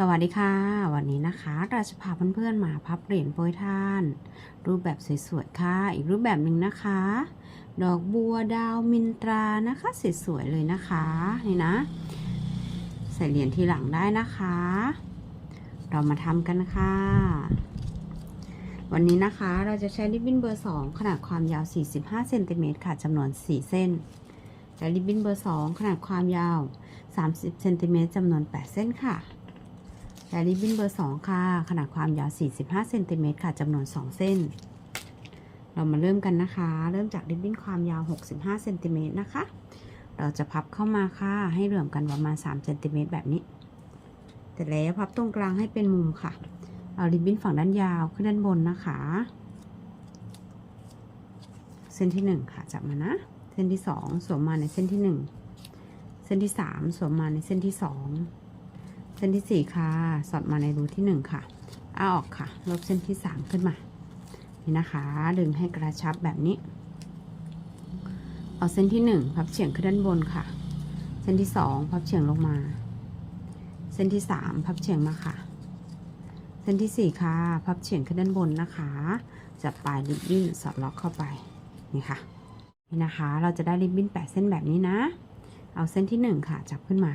สวัสดีค่ะ วันนี้นะคะเราจะพาเพื่อนๆมาพับเหรียญโปรยทาน รูปแบบสวยๆค่ะ อีกรูปแบบหนึ่งนะคะ ดอกบัวดาวมินตรานะคะสวยๆเลยนะคะนี่นะ ใส่เหรียญทีหลังได้นะคะ เรามาทำกันค่ะ วันนี้นะคะเราจะใช้ริบบิ้นเบอร์ 2 ขนาดความยาว 45เซนติเมตรค่ะจำนวน 4 เส้นและริบบิ้นเบอร์ 2 ขนาดความยาว 30เซนติเมตรจำนวน 8 เส้นค่ะ และริบบิ้นเบอร์ 2 ค่ะ ขนาดความยาว 45เซนติเมตรค่ะจำนวน 2 เส้น เรามาเริ่มกันนะคะ เริ่มจากริบบิ้นความยาว 65เซนติเมตรนะคะ เราจะพับเข้ามาค่ะ ให้เหลื่อมกันประมาณ3เซนติเมตรแบบนี้แต่แล้วพับตรงกลางให้เป็นมุมค่ะ เอาริบบิ้นฝั่งด้านยาวขึ้นด้านบนนะคะ เส้นที่ 1 ค่ะ จับมานะ เส้นที่ 2 สวมมาในเส้นที่ 1 เส้นที่ 3 สวมมาในเส้นที่ 2 เส้นที่ 4 ค่ะ สอดมาในรูที่ 1 ค่ะเอาออกค่ะ ลบเส้นที่ 3 ขึ้นมา นี่นะคะ ดึงให้กระชับแบบนี้ เอาเส้นที่ 1 พับเฉียงขึ้นด้านบนค่ะ เส้นที่ 2 พับเฉียงลงมา เส้นที่ 3 พับเฉียงมาค่ะ เส้นที่ 4 ค่ะ พับเฉียงขึ้นด้านบนนะคะ จับปลายริบบิ้นสอดล็อกเข้าไป นี่ค่ะ นี่นะคะ เราจะได้ริบบิ้น8เส้นแบบนี้นะ เอาเส้นที่ 1 ค่ะ จับขึ้นมา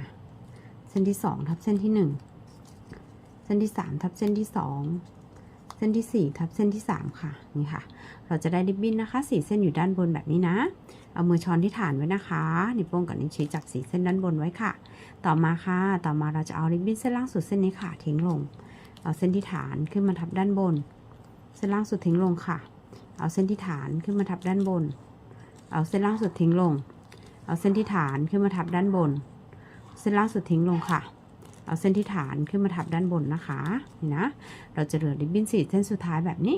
เส้นที่2ทับเส้นที่1เส้นที่3ทับเส้นที่2เส้นที่4ทับเส้นที่3ค่ะนี่ค่ะ เราจะได้ริบบิ้นนะคะ4เส้นอยู่ด้านบนแบบนี้นะ เอามือช้อนที่ฐานไว้นะคะนิ้วโป้งกับนิ้วชี้จับสีเส้นด้านบนไว้ค่ะ ต่อมาค่ะ ต่อมาเราจะเอาริบบิ้นเส้นล่างสุดเส้นนี้ค่ะทิ้งลง เอาเส้นที่ฐานขึ้นมาทับด้านบน เส้นล่างสุดทิ้งลงค่ะ เอาเส้นที่ฐานขึ้นมาทับด้านบน เอาเส้นล่างสุดทิ้งลง เอาเส้นที่ฐานขึ้นมาทับด้านบน เส้นล่างสุดทิ้งลงค่ะ เอาเส้นที่ฐานขึ้นมาทับด้านบนนะคะนี่นะ เราจะเหลือริบบิ้นสี่เส้นสุดท้ายแบบนี้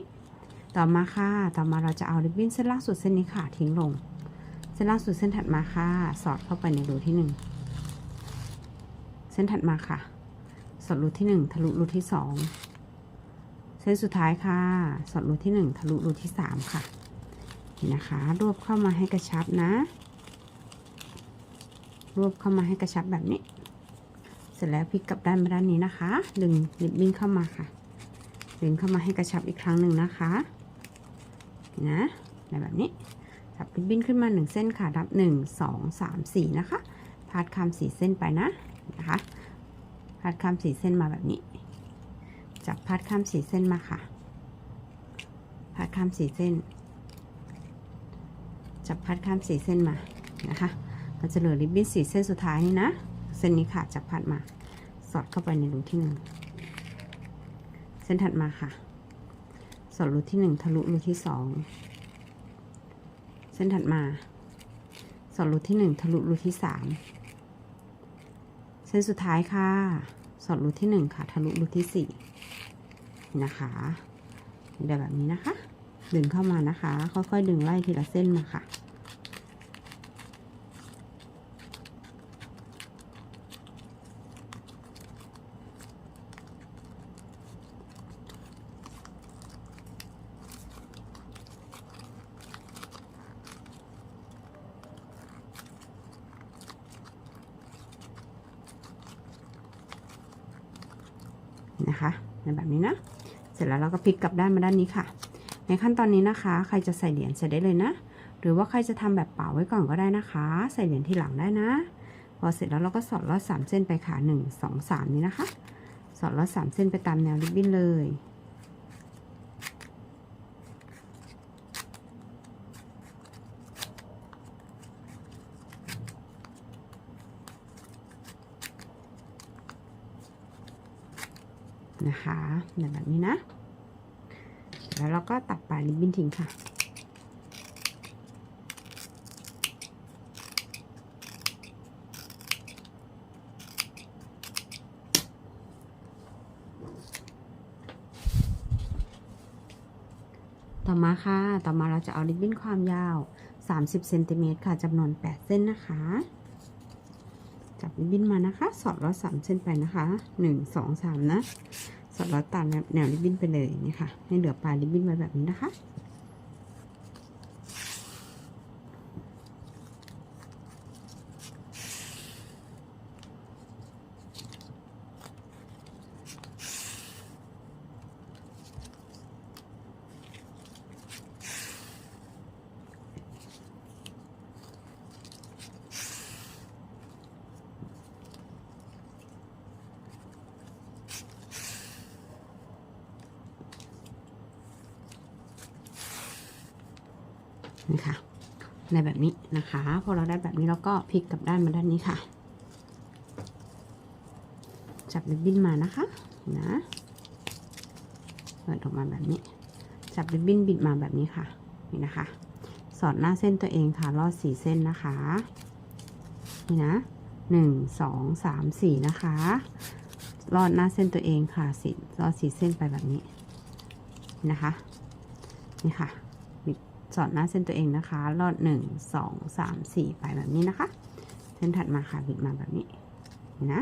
ต่อมาค่ะ ต่อมาเราจะเอาริบบิ้นเส้นล่างสุดเส้นนี้ค่ะทิ้งลง เส้นล่างสุดเส้นถัดมาค่ะ สอดเข้าไปในรูที่หนึ่งเส้นถัดมาค่ะ สอดรูที่หนึ่งทะลุรูที่สองเส้นสุดท้ายค่ะ สอดรูที่หนึ่งทะลุรูที่สามค่ะนะคะ รวบเข้ามาให้กระชับนะ รวบเข้ามาให้กระชับแบบนี้ เสร็จแล้วพลิกกลับด้านมาด้านนี้นะคะ ดึงริบบิ้นเข้ามาค่ะ ดึงเข้ามาให้กระชับอีกครั้งหนึ่งนะคะ นะแบบนี้จับริบบิ้นขึ้นมาหนึ่งเส้นค่ะรับหนึ่งสองสามสี่นะคะ พาดคำสี่เส้นไปนะ นะคะ พาดคำสี่เส้นมาแบบนี้ จับพาดข้ามสีเส้นมาค่ะ พาดข้ามสีเส้น จับพาดข้ามสีเส้นมา นะคะ เราจะเหลือริบบิ้นสีเส้นสุดท้ายนี่นะ เส้นนี้ค่ะจับพัดมา สอดเข้าไปในรูที่หนึ่งเส้นถัดมาค่ะ สอดรูที่หนึ่งทะลุรูที่สองเส้นถัดมา สอดรูที่หนึ่งทะลุรูที่สามเส้นสุดท้ายค่ะ สอดรูที่หนึ่งค่ะ ทะลุรูที่สี่นะคะได้แบบนี้นะคะ ดึงเข้ามานะคะ ค่อยๆดึงไล่ทีละเส้นมาค่ะในแบบนี้นะ เสร็จแล้วเรา ก็พลิกกลับด้านมาด้านนี้ค่ะ ในขั้นตอนนี้นะคะ ใครจะใส่เหรียญใส่ได้เลยนะ หรือว่าใครจะทำแบบเป่าไว้ก่อนก็ได้นะคะ ใส่เหรียญทีหลังได้นะ พอเสร็จแล้วเราก็สอดลอดสามเส้นไปค่ะหนึ่งสองสามนี้นะคะ สอดลอดสามเส้นไปตามแนวริบบิ้นเลยนะคะแบบนี้นะ แล้วเราก็ตัดปลายริบบิ้นทิ้งค่ะ ต่อมาค่ะ ต่อมาเราจะเอาริบบิ้นความยาว 30เซนติเมตรค่ะจำนวน 8 เส้นนะคะ จับริบบิ้นมานะคะ สอดลอด3เส้นไปนะคะ 1 2 3 นะ สอดลอดตามแนวริบบิ้นไปเลยนี่ค่ะให้เหลือปลายริบบิ้นไว้แบบนี้นะคะ นี่ค่ะในแบบนี้นะคะ พอเราได้แบบนี้เราก็พลิกกลับด้านมาด้านนี้ค่ะ จับริบบิ้นมานะคะนะเปิดออกมาแบบนี้ จับริบบิ้นบิดมาแบบนี้ค่ะนี่นะคะ สอดหน้าเส้นตัวเองค่ะลอดสี่เส้นนะคะนี่นะหนึ่งสองสามสี่นะคะลอดหน้าเส้นตัวเองค่ะสีลอดสี่เส้นไปแบบนี้นะคะ นี่ค่ะ สอดหน้าเส้นตัวเองนะคะรอดหนึ่งสองสามสี่ไปแบบนี้นะคะ เส้นถัดมาค่ะบิดมาแบบนี้นะ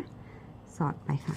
สอดไปค่ะ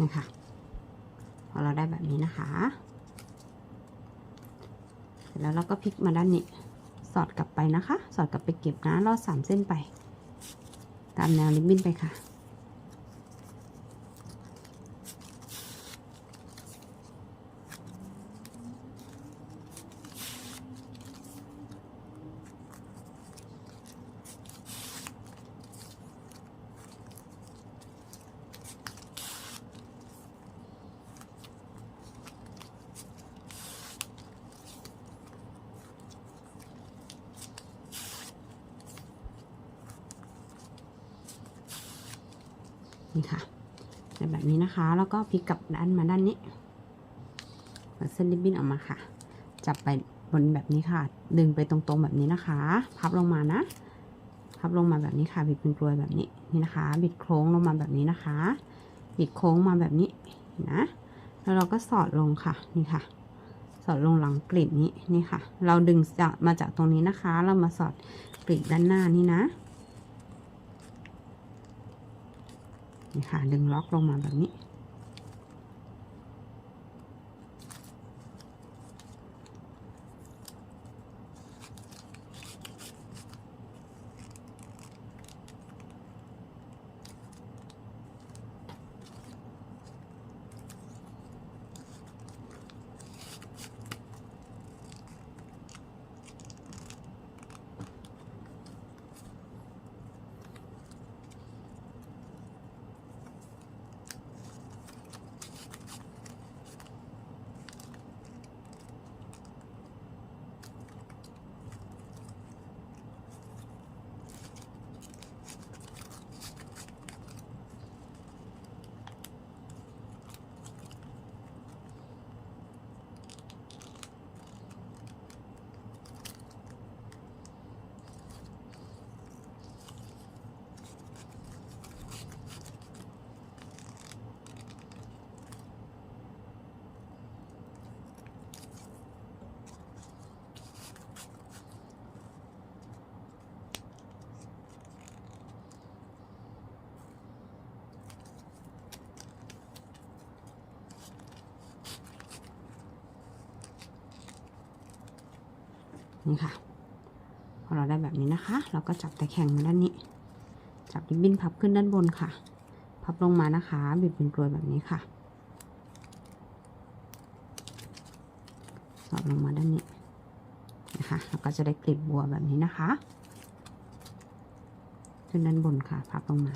นี่ค่ะพอเราได้แบบนี้นะคะ เสร็จแล้วเราก็พลิกมาด้านนี้ สอดกลับไปนะคะ สอดกลับไปเก็บนะลอดสามเส้นไป ตามแนวริบบิ้นไปค่ะ นี่ค่ะแบบนี้นะคะ แล้วก็พลิกกลับด้านมาด้านนี้เปิดเส้นริบบิ้นออกมาค่ะ จับไปบนแบบนี้ค่ะ ดึงไปตรงๆแบบนี้นะคะ พับลงมานะ พับลงมาแบบนี้ค่ะ บิดเป็นกลวยแบบนี้นี่นะคะ บิดโค้งลงมาแบบนี้นะคะ บิดโค้งมาแบบนี้นะ แล้วเราก็สอดลงค่ะ นี่ค่ะ สอดลงหลังกลีบนี้นี่ค่ะ เราดึงจากมาจากตรงนี้นะคะ เรามาสอดกลีบด้านหน้านี่นะ นี่ค่ะดึงล็อกลงมาแบบนี้ นี่ค่ะพอเราได้แบบนี้นะคะ เราก็จับตะแคงมาด้านนี้ จับริบบิ้นพับขึ้นด้านบนค่ะ พับลงมานะคะบิดเป็นกลวยแบบนี้ค่ะสอดลงมาด้านนี้นะคะแล้วก็จะได้กลีบบัวแบบนี้นะคะขึ้นด้านบนค่ะ พับลงมา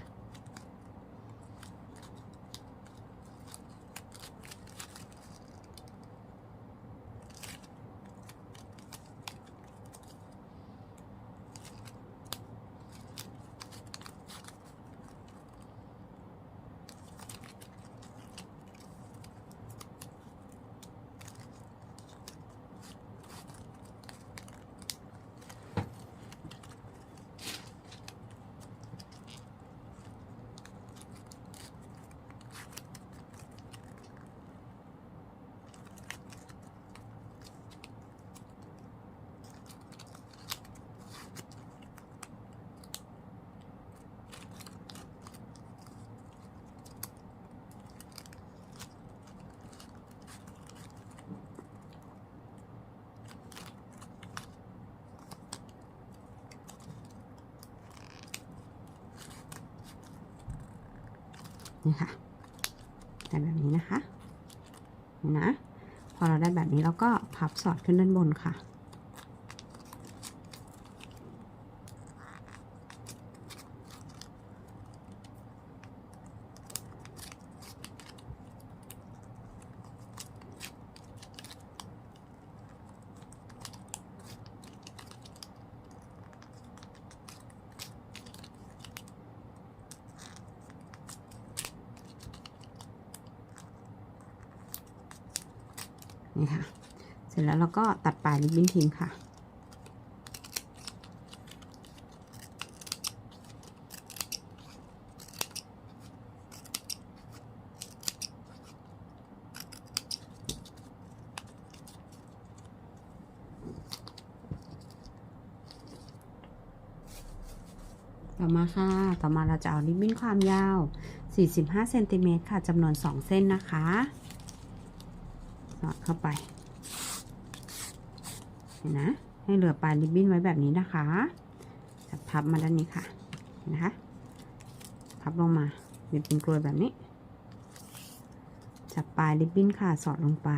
นี่ค่ะได้แบบนี้นะคะนะพอเราได้แบบนี้เราก็พับสอดขึ้นด้านบนค่ะ นี่ค่ะ เสร็จแล้วเราก็ตัดปลายริบบิ้นทิ้งค่ะ ต่อมาค่ะ ต่อมาเราจะเอาริบบิ้นความยาว 45เซนติเมตรค่ะจำนวน 2 เส้นนะคะ สอดเข้าไป เห็นนะ ให้เหลือปลายริบบิ้นไว้แบบนี้นะคะจะพับมาด้านนี้ค่ะ เห็นะคะ พับลงมาบิดเป็นกลวยแบบนี้ จับปลายริบบิ้นค่ะ สอดลงไป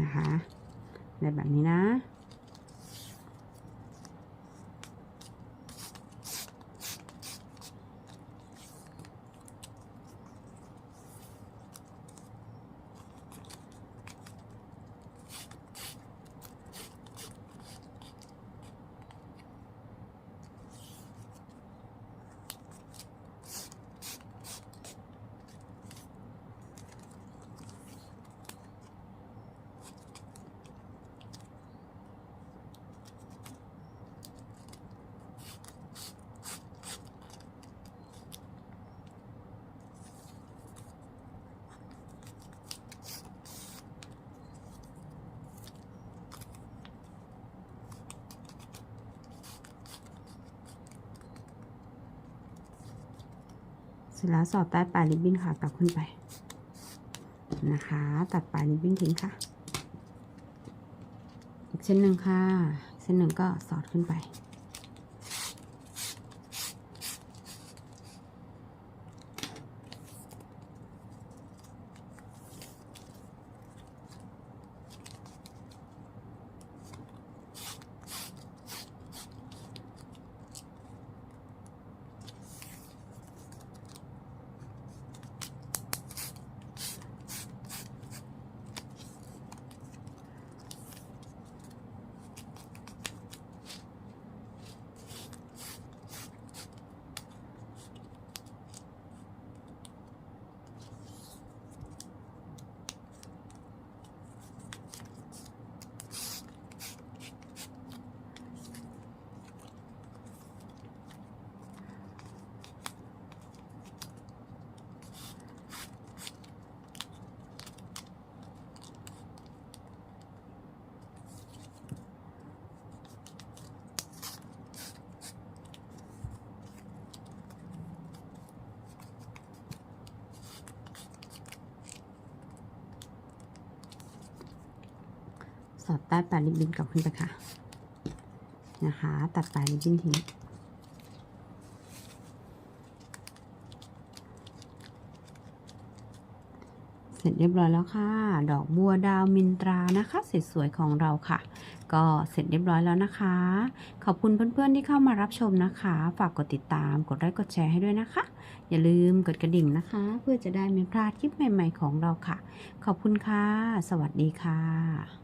นะคะในแบบนี้นะ สร็จแล้วสอดใต้ปลายริบบิ้นค่ะกลับขึ้นไปนะคะ ตัดปลายริบบิ้นทิ้งค่ะอีกเส้นหนึ่งค่ะ เส้นหนึ่งก็สอดขึ้นไป อดใต้ปลายริบบิ้นกลับขึ้นไปค่ะ นะคะ ตัดปลายริบบิ้นทิ้งเสร็จเรียบร้อยแล้วค่ะ ดอกบัวดาวมินตรานะคะสวยๆของเราค่ะ ก็เสร็จเรียบร้อยแล้วนะคะ ขอบคุณเพื่อนๆที่เข้ามารับชมนะคะ ฝากกดติดตาม กดไลค์กดแชร์ให้ด้วยนะคะ อย่าลืมกดกระดิ่งนะคะ เพื่อจะได้ไม่พลาดคลิปใหม่ๆของเราค่ะ ขอบคุณค่ะ สวัสดีค่ะ